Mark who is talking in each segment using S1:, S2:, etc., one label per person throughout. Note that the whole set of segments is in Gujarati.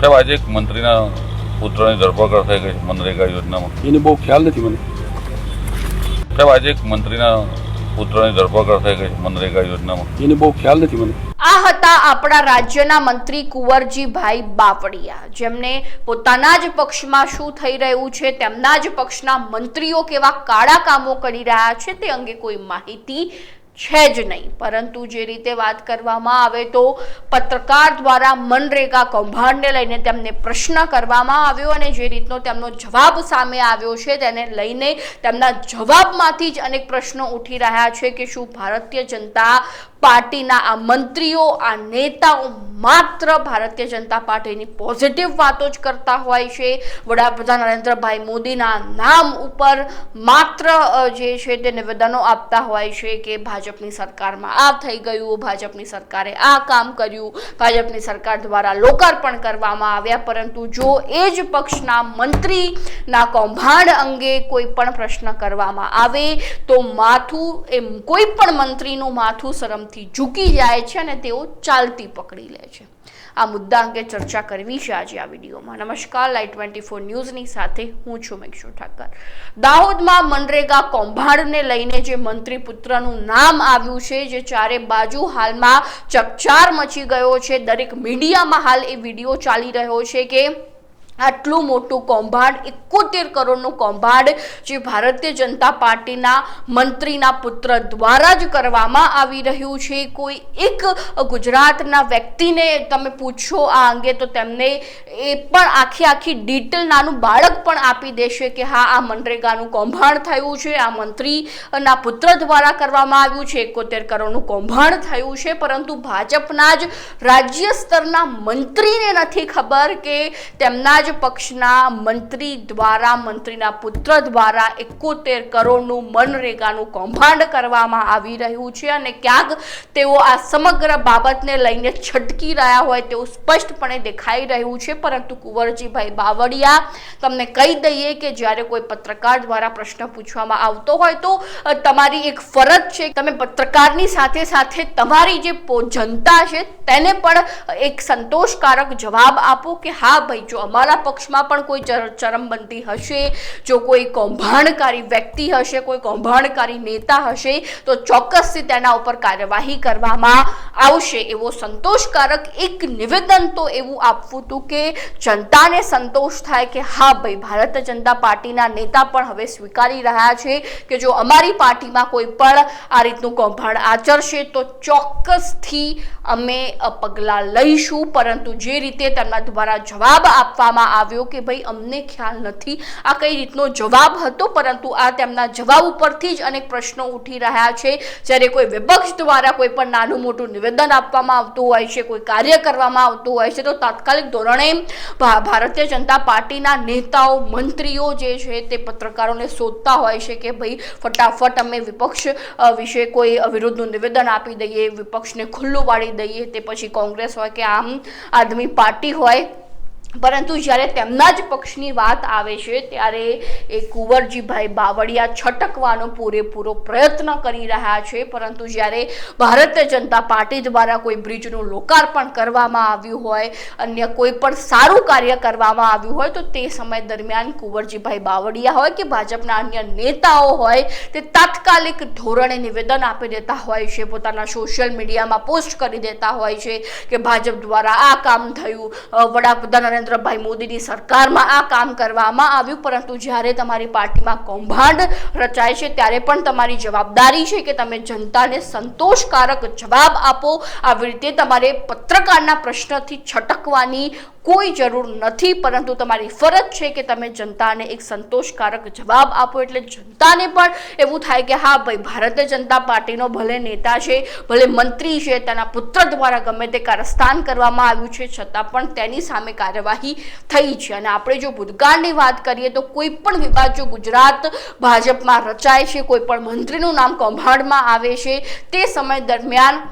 S1: સાહેબ આજે એક મંત્રીના પુત્રની ધરપકડ થઈ ગઈ છે મનરેગા યોજનામાં.
S2: એને બહુ ખ્યાલ નથી મને.
S1: સાહેબ આજે એક મંત્રીના પુત્રની ધરપકડ થઈ ગઈ છે મનરેગા યોજનામાં.
S2: એને બહુ ખ્યાલ નથી મને.
S3: આ હતા આપણા રાજ્યના મંત્રી કુંવરજીભાઈ બાવળિયા. જેમને પોતાના જ પક્ષમાં શું થઈ રહ્યું છે તેમના જ પક્ષના મંત્રીઓ કેવા કાળા કામો કરી રહ્યા છે તે અંગે કોઈ માહિતી છે જ નહીં. પરંતુ જે રીતે વાત કરવામાં આવે તો પત્રકાર દ્વારા મનરેગા કૌભાંડને લઈને તેમને પ્રશ્ન કરવામાં આવ્યો અને જે રીતનો તેમનો જવાબ સામે આવ્યો છે તેને લઈને તેમના જવાબમાંથી જ અનેક પ્રશ્નો ઉઠી રહ્યા છે કે શું ભારતીય જનતા પાર્ટીના આ મંત્રીઓ, આ નેતાઓ માત્ર ભારતીય જનતા પાર્ટીની પોઝિટિવ વાતો જ કરતા હોય છે. વડાપ્રધાન નરેન્દ્રભાઈ મોદીના નામ ઉપર માત્ર જે છે તે નિવેદનો આપતા હોય છે કે ભાજપની સરકારમાં આ થઈ ગયું, ભાજપની સરકારે આ કામ કર્યું, ભાજપની સરકાર દ્વારા લોકાર્પણ કરવામાં આવ્યા. પરંતુ જો એ જ પક્ષના મંત્રીના કૌભાંડ અંગે કોઈ પણ પ્રશ્ન કરવામાં આવે, તો માથું એમ કોઈ પણ મંત્રીનું માથું શરમથી ઝૂકી જાય છે અને તેઓ ચાલતી પકડી લે છે. આ મુદ્દા અંગે ચર્ચા કરવી છે આજે આ વિડીયોમાં. નમસ્કાર, લાઈટ ટ્વેન્ટી ફોર ન્યૂઝની સાથે હું છું મેક્ષુ ઠાકર. દાહોદમાં મનરેગા કૌભાંડને લઈને જે મંત્રી પુત્રનું નામ આવ્યું છે, જે ચારે બાજુ હાલમાં ચકચાર મચી ગયો છે. દરેક મીડિયામાં હાલ એ વીડિયો ચાલી રહ્યો છે કે આટલું મોટું કૌભાંડ, એકોતેર કરોડનું કૌભાંડ જે ભારતીય જનતા પાર્ટીના મંત્રીના પુત્ર દ્વારા જ કરવામાં આવી રહ્યું છે. કોઈ એક ગુજરાતના વ્યક્તિને તમે પૂછો આ અંગે તો તેમને એ પણ આખી આખી ડિટેલ નાનું બાળક પણ આપી દેશે કે હા, આ મનરેગાનું કૌભાંડ થયું છે, આ મંત્રીના પુત્ર દ્વારા કરવામાં આવ્યું છે, એકોતેર કરોડનું કૌભાંડ થયું છે. પરંતુ ભાજપના જ રાજ્ય સ્તરના મંત્રીને નથી ખબર કે તેમના જ પક્ષના મંત્રી દ્વારા, મંત્રીના પુત્ર દ્વારા એકોતેર કરોડનું મનરેગાનું કૌભાંડ કરવામાં આવી રહ્યું છે અને ક્યાંક તેઓ આ સમગ્ર બાબતને લઈને છટકી રહ્યા હોય તેવું સ્પષ્ટપણે દેખાઈ રહ્યું છે. પરંતુ કુંવરજીભાઈ બાવળિયા, તમને કહી દઈએ કે જ્યારે કોઈ પત્રકાર દ્વારા પ્રશ્ન પૂછવામાં આવતો હોય તો તમારી એક ફરજ છે તમે પત્રકારની સાથે સાથે તમારી જે જનતા છે તેને પણ એક સંતોષકારક જવાબ આપો કે હા ભાઈ, જો અમારા પક્ષમાં પણ કોઈ ચરમબંધી હશે, જો કોઈ કૌભાંડકારી વ્યક્તિ હશે, કોઈ કૌભાંડકારી નેતા હશે, તો ચોક્કસથી તેના ઉપર કાર્યવાહી કરવામાં આવશે. એવો સંતોષકારક એક નિવેદન તો એવું આપવું હતું કે જનતાને સંતોષ થાય કે હા ભાઈ, ભારતીય જનતા પાર્ટીના નેતા પણ હવે સ્વીકારી રહ્યા છે કે જો અમારી પાર્ટીમાં કોઈ પણ આ રીતનું કૌભાંડ આચરશે, તો ચોક્કસથી અમે પગલાં લઈશું. પરંતુ જે રીતે તેમના દ્વારા જવાબ આપવામાં આવ્યો કે ભાઈ, અમને ખ્યાલ નથી આ કઈ રીતનો જવાબ હતો, પરંતુ આ તેમના જવાબ ઉપરથી જ અનેક પ્રશ્નો ઉઠી રહ્યા છે. જ્યારે કોઈ વિપક્ષ દ્વારા કોઈ પણ નાનું મોટું નિવેદન આપવામાં આવતું હોય છે, કોઈ કાર્ય કરવામાં આવતું હોય છે, તો તાત્કાલિક ધોરણે ભારતીય જનતા પાર્ટીના નેતાઓ, મંત્રીઓ જે છે તે પત્રકારોને શોધતા હોય છે કે, ભાઈ, ફટાફટ અમે વિપક્ષ વિશે કોઈ વિરુદ્ધનું નિવેદન આપી દઈએ, વિપક્ષને ખુલ્લું પાડી દઈએ, તે પછી કોંગ્રેસ હોય કે આમ આદમી પાર્ટી હોય પરંતુ જ્યારે તેમના જ પક્ષની વાત આવે છે, ત્યારે એ કુંવરજીભાઈ બાવળિયા છટકવાનો પૂરેપૂરો પ્રયત્ન કરી રહ્યા છે. પરંતુ જ્યારે ભારતીય જનતા પાર્ટી દ્વારા કોઈ બ્રિજનું લોકાર્પણ કરવામાં આવ્યું હોય, અન્ય કોઈ પણ સારું કાર્ય કરવામાં આવ્યું હોય, તો તે સમય દરમિયાન કુંવરજીભાઈ બાવળિયા હોય કે ભાજપના અન્ય નેતાઓ હોય, તે તાત્કાલિક ધોરણે નિવેદન આપી દેતા હોય છે, પોતાના સોશિયલ મીડિયામાં પોસ્ટ કરી દેતા હોય છે કે ભાજપ દ્વારા આ કામ થયું. વડાપ્રધાન નરેન્દ્રભાઈ મોદીની સરકારમાં આ કામ કરવામાં આવ્યું, પરંતુ જ્યારે તમારી પાર્ટીમાં કૌભાંડ રચાય છે, ત્યારે પણ તમારી જવાબદારી છે કે તમે જનતાને સંતોષકારક જવાબ આપો. આવી રીતે તમારે પત્રકારના પ્રશ્નથી છટકવાની કોઈ જરૂર નથી, પરંતુ તમારી ફરજ છે કે તમે જનતાને એક સંતોષકારક જવાબ આપો. એટલે જનતાને પણ એવું થાય કે હા, ભાઈ, ભારતીય જનતા પાર્ટીનો ભલે નેતા છે, ભલે મંત્રી છે, તેના પુત્ર દ્વારા ગમે તે કારસ્તાન કરવામાં આવ્યું છે, છતાં પણ તેની સામે કાર્યવાહી થઈ છે. અને આપણે જો ભૂતકાળની વાત કરીએ તો કોઈ પણ વિવાદ જો ગુજરાત ભાજપમાં રચાય છે, કોઈ પણ મંત્રીનું નામ કૌભાંડમાં આવે છે, તે સમય દરમિયાન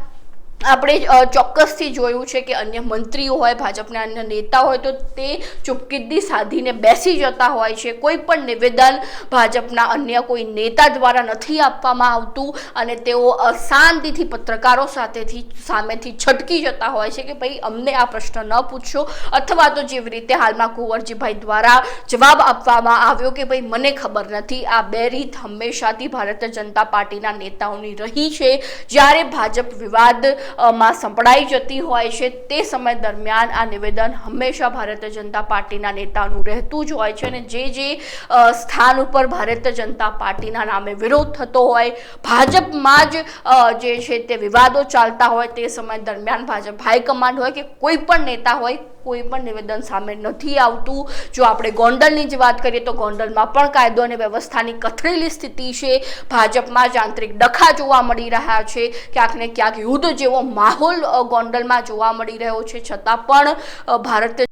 S3: આપણે ચોક્કસથી જોયું છે કે અન્ય મંત્રીઓ હોય, ભાજપના અન્ય નેતા હોય, તો તે ચૂપકિદ્દી સાધીને બેસી જતા હોય છે. કોઈ પણ નિવેદન ભાજપના અન્ય કોઈ નેતા દ્વારા નથી આપવામાં આવતું અને તેઓ શાંતિથી પત્રકારો સાથેથી, સામેથી છટકી જતા હોય છે કે ભાઈ અમને આ પ્રશ્ન ન પૂછશો અથવા તો જેવી રીતે હાલમાં કુંવરજીભાઈ દ્વારા જવાબ આપવામાં આવ્યો કે ભાઈ મને ખબર નથી, આ બે રીત હંમેશાથી ભારતીય જનતા પાર્ટીના નેતાઓની રહી છે. જ્યારે ભાજપ વિવાદ માં સંપડાઈ જતી હોય છે તે સમય દરમિયાન આ નિવેદન હંમેશા ભારતીય જનતા પાર્ટીના નેતાનું રહેતું જ હોય છે અને જે જે સ્થાન ઉપર ભારતીય જનતા પાર્ટીના નામે વિરોધ થતો હોય, ભાજપમાં જ જે છે તે વિવાદો ચાલતા હોય તે સમય દરમિયાન ભાજપ હાઈકમાન્ડ હોય કે કોઈ પણ નેતા હોય, કોઈ પણ નિવેદન સામે નથી આવતું. જો આપણે ગોંડલની જ વાત કરીએ તો ગોંડલમાં પણ કાયદો અને વ્યવસ્થાની કથળેલી સ્થિતિ છે. ભાજપમાં જ આંતરિક ડખા જોવા મળી રહ્યા છે. ક્યાંક ને ક્યાંક યુદ્ધ જેવો માહોલ ગોંડલમાં જોવા મળી રહ્યો છે. છતાં પણ ભારતીય